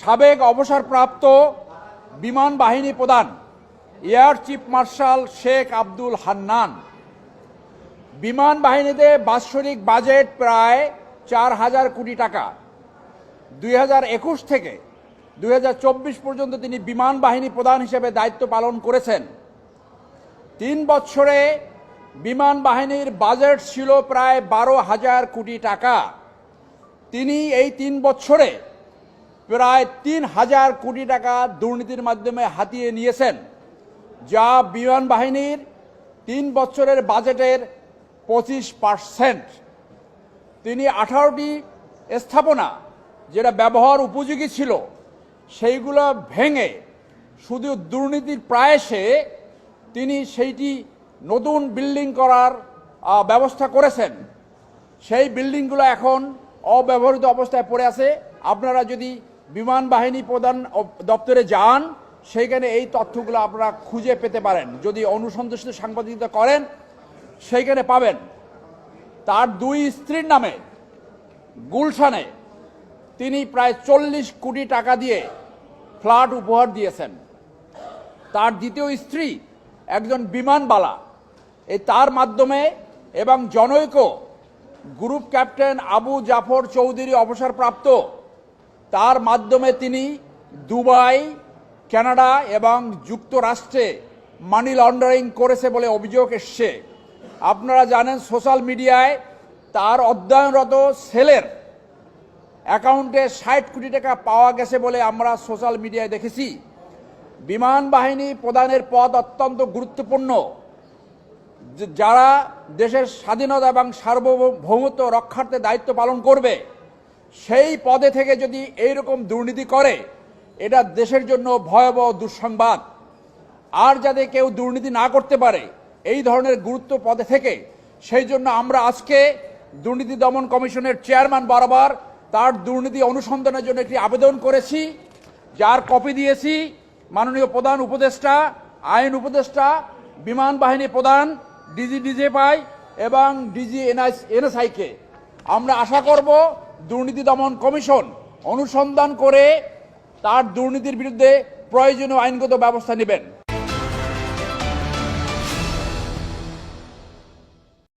সাবেক অবসরপ্রাপ্ত বিমান বাহিনী প্রধান air chief marshal Sheikh Abdul Hannan. বিমান বাহিনীতে বাৎসরিক বাজেট প্রায় চার হাজার কোটি টাকা। দুই হাজার একুশ থেকে দুই হাজার চব্বিশ পর্যন্ত তিনি বিমান বাহিনী প্রধান হিসেবে দায়িত্ব পালন করেছেন। তিন বছরে বিমান বাহিনীর বাজেট ছিল প্রায় বারো হাজার কোটি টাকা। তিনি এই তিন বছরে প্রায় তিন হাজার কোটি টাকা দুর্নীতির মাধ্যমে হাতিয়ে নিয়েছেন, যা বিমান বাহিনীর তিন বছরের বাজেটের পঁচিশ পার্সেন্ট। তিনি আঠারোটি স্থাপনা যেটা ব্যবহার উপযোগী ছিল, সেইগুলো ভেঙে শুধু দুর্নীতির প্রায়সে তিনি সেইটি নতুন বিল্ডিং করার ব্যবস্থা করেছেন। সেই বিল্ডিংগুলো এখন অব্যবহৃত অবস্থায় পড়ে আছে। আপনারা যদি বিমান বাহিনী প্রধান দপ্তরে যান, সেইখানে এই তথ্যগুলো আপনারা খুঁজে পেতে পারেন। যদি অনুসন্ধিত সাংবাদিকতা করেন, সেইখানে পাবেন। তার দুই স্ত্রীর নামে, গুলশানে, তিনি প্রায় চল্লিশ কোটি টাকা দিয়ে ফ্ল্যাট উপহার দিয়েছেন। তার দ্বিতীয় স্ত্রী একজন বিমানবালা এই তার মাধ্যমে এবং জনৈক গ্রুপ ক্যাপ্টেন আবু জাফর চৌধুরী অবসরপ্রাপ্ত তার মাধ্যমে তিনি দুবাই, কানাডা এবং যুক্তরাষ্ট্রে মানি লন্ডারিং করেছে বলে অভিযোগ এসছে। আপনারা জানেন সোশ্যাল মিডিয়ায় তার অধ্যয়নরত সেলের অ্যাকাউন্টে ষাট কোটি টাকা পাওয়া গেছে বলে আমরা সোশ্যাল মিডিয়ায় দেখেছি। বিমান বাহিনী প্রধানের পদ অত্যন্ত গুরুত্বপূর্ণ। যারা দেশের স্বাধীনতা এবং সার্বভৌমত্ব রক্ষার্থে দায়িত্ব পালন করবে সেই পদে থেকে যদি এইরকম দুর্নীতি করে, এটা দেশের জন্য ভয়াবহ দুঃসংবাদ। আর যাতে কেউ দুর্নীতি না করতে পারে, এই ধরনের গুরুত্ব পদে থেকে, সেই জন্য আমরা আজকে দুর্নীতি দমন কমিশনের চেয়ারম্যান বরাবর তার দুর্নীতি অনুসন্ধানের জন্য একটি আবেদন করেছি, যার কপি দিয়েছি মাননীয় প্রধান উপদেষ্টা, আইন উপদেষ্টা, বিমান বাহিনী প্রধান, ডিজি ডিজে পাই এবং ডিজি এনআইস এনএসআইকে। আমরা আশা করব দুর্নীতি দমন কমিশন অনুসন্ধান করে তার দুর্নীতির বিরুদ্ধে প্রয়োজনীয় আইনগত ব্যবস্থা নেবেন।